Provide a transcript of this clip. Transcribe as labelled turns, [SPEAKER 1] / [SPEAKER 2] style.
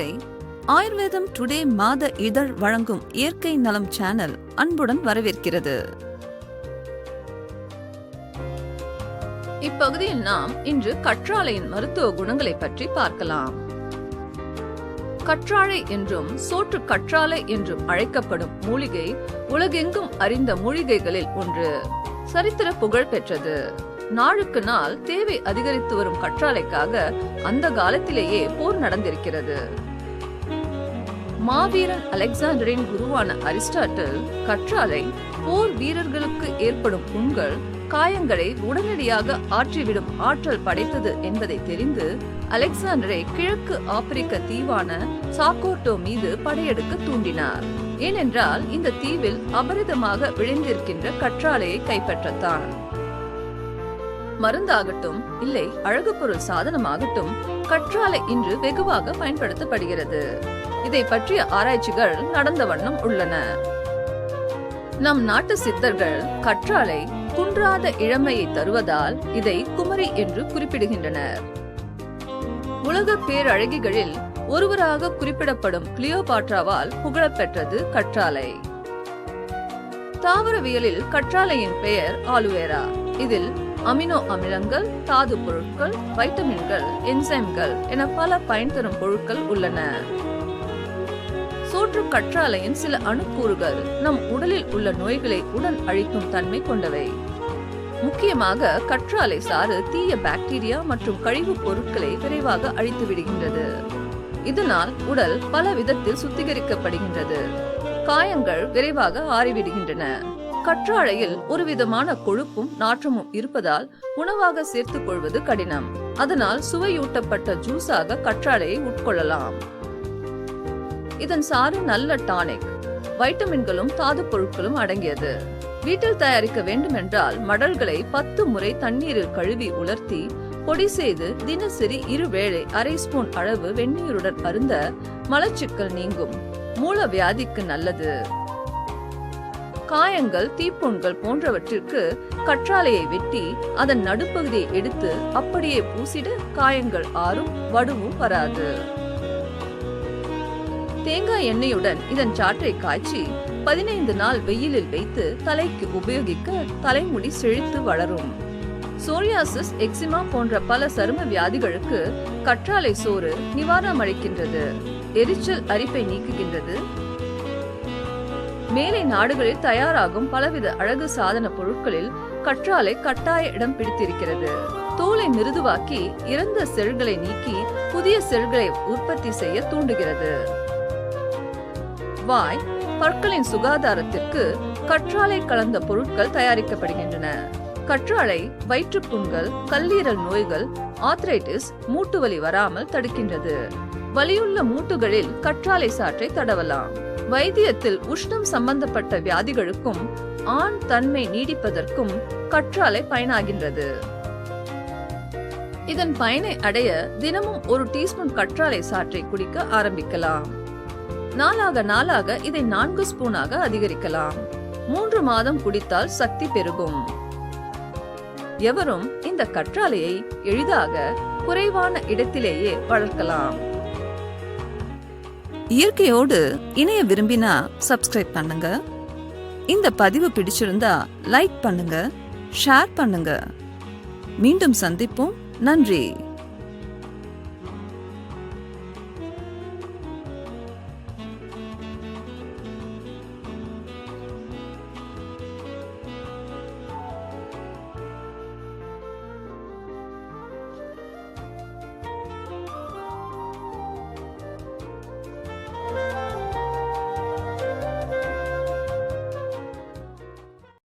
[SPEAKER 1] நேச்சரம் today மாத இதழ் வழங்கும் இயற்கை நலம் சேனல் அன்புடன் வரவேற்கிறது.
[SPEAKER 2] இப்பகுதியில் நாம் இன்று கற்றாழையின் மருத்துவ குணங்களை பற்றி பார்க்கலாம். கற்றாழை என்றும் சோற்று கற்றாழை என்றும் அழைக்கப்படும் மூலிகை உலகெங்கும் அறிந்த மூலிகைகளில் ஒன்று. சரித்திர புகழ் பெற்றது. நாளுக்கு நாள் தேவை அதிகரித்து வரும் கற்றாழைக்காக அந்த காலத்திலேயே போர் நடந்திருக்கிறது. மாவீரன் அலெக்சாண்டரின் குருவான அரிஸ்டாட்டில் கற்றாழை போர் வீரர்களுக்கு ஏற்படும் புண்கள் காயங்களை உடனடியாக ஆற்றிவிடும் ஆற்றல் படைத்தது என்பதை தெரிந்து அலெக்சாண்டரை கிழக்கு ஆப்பிரிக்க தீவான சாக்கோட்டோ மீது படையெடுக்க தூண்டினார். ஏனென்றால் இந்த தீவில் அபரிதமாக விளைந்திருக்கின்ற கற்றாழையை கைப்பற்றத்தான். மருந்தாகட்டும் இல்லை அழகு பொருள் சாதனமாகட்டும் கற்றாழை இன்று வெகுவாக பயன்படுத்தப்படுகிறது. இதை பற்றிய ஆராய்ச்சிகள் நடந்த வண்ணம் உள்ளன. நம் நாட்டு சித்தர்கள் கற்றாழை குன்றாத இளமையை தருவதால் இதை குமரி என்று குறிப்பிடுகின்றனர். உலக பேரழகிகளில் ஒருவராக குறிப்பிடப்படும் கிளியோபாட்ராவால் புகழப்பெற்றது கற்றாழை. தாவரவியலில் கற்றாழையின் பெயர் ஆலுவேரா. இதில் அமினோ அமிலங்கள் தாது பொருட்கள் வைட்டமின்கள் என்சைம்கள் என பல பயன் தரும் பொருட்கள் உள்ளன. கற்றாலையின் சில அணுக்கூறுகள் நம் உடலில் உள்ள நோய்களை உடன் அழிக்கும் தன்மை கொண்டவை. முக்கியமாக கற்றாழை சாறு தீய பாக்டீரியா மற்றும் கழிவுப் பொருட்களை விரைவாக அழித்து விடுகின்றது. இதனால் உடல் பல விதத்தில் சுத்திகரிக்கப்படுகின்றது. காயங்கள் விரைவாக ஆறிவிடுகின்றன. கற்றாழையில் ஒரு விதமான கொழுப்பும் நாற்றமும் இருப்பதால் உணவாக சேர்த்துக் கொள்வது கடினம். அதனால் சுவையூட்டப்பட்ட ஜூஸாக கற்றாழையை உட்கொள்ளலாம். இதன் சாறு நல்ல டானிக். வைட்டமின்களும் தாது பொருட்களும் அடங்கியது. வீட்டில் தயாரிக்க வேண்டுமென்றால் மடல்களை பத்து முறை தண்ணீரில் கழுவி உலர்த்தி பொடி செய்து தினசரி இருவேளை அரை ஸ்பூன் அளவு வெந்நீருடன் அருந்த மலச்சிக்கல் நீங்கும். மூல வியாதிக்கு நல்லது. காயங்கள் தீப்புண்கள் போன்றவற்றிற்கு கற்றாழையை வெட்டி அதன் நடுப்பகுதியை எடுத்து அப்படியே பூசிட காயங்கள் ஆறும் வடுவும் வராது. தேங்காய் எண்ணெயுடன் இதன் சாற்றை காய்ச்சி பதினைந்து நாள் வெயிலில் வைத்து தலைக்கு உபயோகிக்க தலைமுடி செழித்து வளரும். சோரியாசிஸ் எக்ஸிமா போன்ற பல சரும வியாதிகளுக்கு கற்றாழை சோறு நிவாரணம் அளிக்கின்றது எரிச்சல் அரிப்பை நீக்குகின்றது. மேலை நாடுகளில் தயாராகும் பலவித அழகு சாதன பொருட்களில் கற்றாழை கட்டாய இடம் பிடித்திருக்கிறது. தோலை மிருதுவாக்கி இறந்த செல்களை நீக்கி புதிய செல்களை உற்பத்தி செய்ய தூண்டுகிறது. வாய் பற்களின் சுகாதாரத்திற்கு கற்றாழை கலந்த பொருட்கள் தயாரிக்கப்படுகின்றன. கற்றாழை வயிற்றுப்புண்கள் கல்லீரல் நோய்கள் ஆத்ரைட்டிஸ் மூட்டுவலி வராமல் தடுக்கின்றது. வலியுள்ள மூட்டுகளில் கற்றாழை சாற்றை தடவலாம். வைத்தியத்தில் உஷ்ணம் சம்பந்தப்பட்ட வியாதிகளுக்கும் ஆண் தன்மை நீடிப்பதற்கும் கற்றாழை பயனாகின்றது. இதன் பயனை அடைய தினமும் ஒரு டீஸ்பூன் கற்றாழை சாற்றை குடிக்க ஆரம்பிக்கலாம். நாளாக நாளாக இதை நான்கு ஸ்பூனாக அதிகரிக்கலாம். மூன்று மாதம் குடித்தால் சக்தி பெருகும். எவரும் இந்த கற்றாழையை எளிதாக குறைவான இடத்திலேயே வளர்க்கலாம்.
[SPEAKER 1] இயற்கையோடு இணைய விரும்பினா சப்ஸ்கிரைப் பண்ணுங்க. இந்த பதிவு பிடிச்சிருந்தா லைக் பண்ணுங்க ஷேர் பண்ணுங்க. மீண்டும் சந்திப்போம். நன்றி.